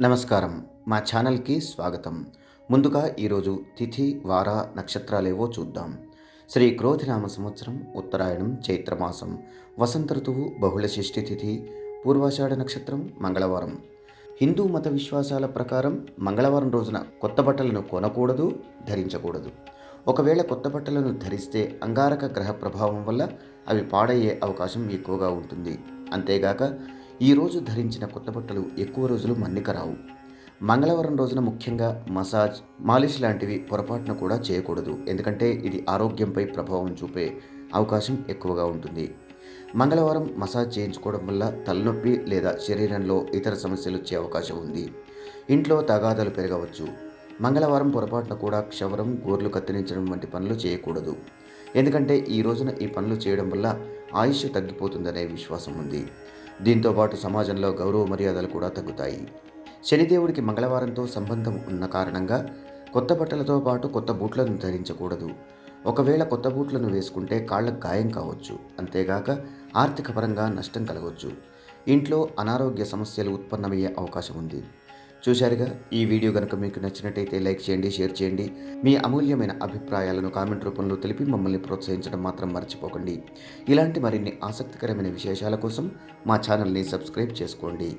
నమస్కారం. మా ఛానల్కి స్వాగతం. ముందుగా ఈరోజు తిథి వార నక్షత్రాలేవో చూద్దాం. శ్రీ క్రోధినామ సంవత్సరం ఉత్తరాయణం చైత్రమాసం వసంత ఋతువు బహుళ షష్ఠి తిథి పూర్వాషాఢ నక్షత్రం మంగళవారం. హిందూ మత విశ్వాసాల ప్రకారం మంగళవారం రోజున కొత్త బట్టలను కొనకూడదు ధరించకూడదు. ఒకవేళ కొత్త బట్టలను ధరిస్తే అంగారక గ్రహ ప్రభావం వల్ల అవి పాడయ్యే అవకాశం ఎక్కువగా ఉంటుంది. అంతేగాక ఈ రోజు ధరించిన కొత్త బట్టలు ఎక్కువ రోజులు మన్నిక రావు. మంగళవారం రోజున ముఖ్యంగా మసాజ్ మాలిష్ లాంటివి పొరపాటున కూడా చేయకూడదు. ఎందుకంటే ఇది ఆరోగ్యంపై ప్రభావం చూపే అవకాశం ఎక్కువగా ఉంటుంది. మంగళవారం మసాజ్ చేయించుకోవడం వల్ల తలనొప్పి లేదా శరీరంలో ఇతర సమస్యలు వచ్చే అవకాశం ఉంది. ఇంట్లో తగాదాలు పెరగవచ్చు. మంగళవారం పొరపాటున కూడా క్షవరం గోర్లు కత్తిరించడం వంటి పనులు చేయకూడదు. ఎందుకంటే ఈ రోజున ఈ పనులు చేయడం వల్ల ఆయుష్ తగ్గిపోతుందనే విశ్వాసం ఉంది. దీంతోపాటు సమాజంలో గౌరవ మర్యాదలు కూడా తగ్గుతాయి. శనిదేవుడికి మంగళవారంతో సంబంధం ఉన్న కారణంగా కొత్త బట్టలతో పాటు కొత్త బూట్లను ధరించకూడదు. ఒకవేళ కొత్త బూట్లను వేసుకుంటే కాళ్ళకు గాయం కావచ్చు. అంతేగాక ఆర్థిక పరంగా నష్టం కలగవచ్చు ఇంట్లో అనారోగ్య సమస్యలు ఉత్పన్నమయ్యే అవకాశం ఉంది. చూశారుగా? ఈ వీడియో కనుక మీకు నచ్చినట్టయితే లైక్ చేయండి షేర్ చేయండి. మీ అమూల్యమైన అభిప్రాయాలను కామెంట్ రూపంలో తెలిపి మమ్మల్ని ప్రోత్సహించడం మాత్రం మర్చిపోకండి. ఇలాంటి మరిన్ని ఆసక్తికరమైన విశేషాల కోసం మా ఛానల్ని సబ్స్క్రైబ్ చేసుకోండి.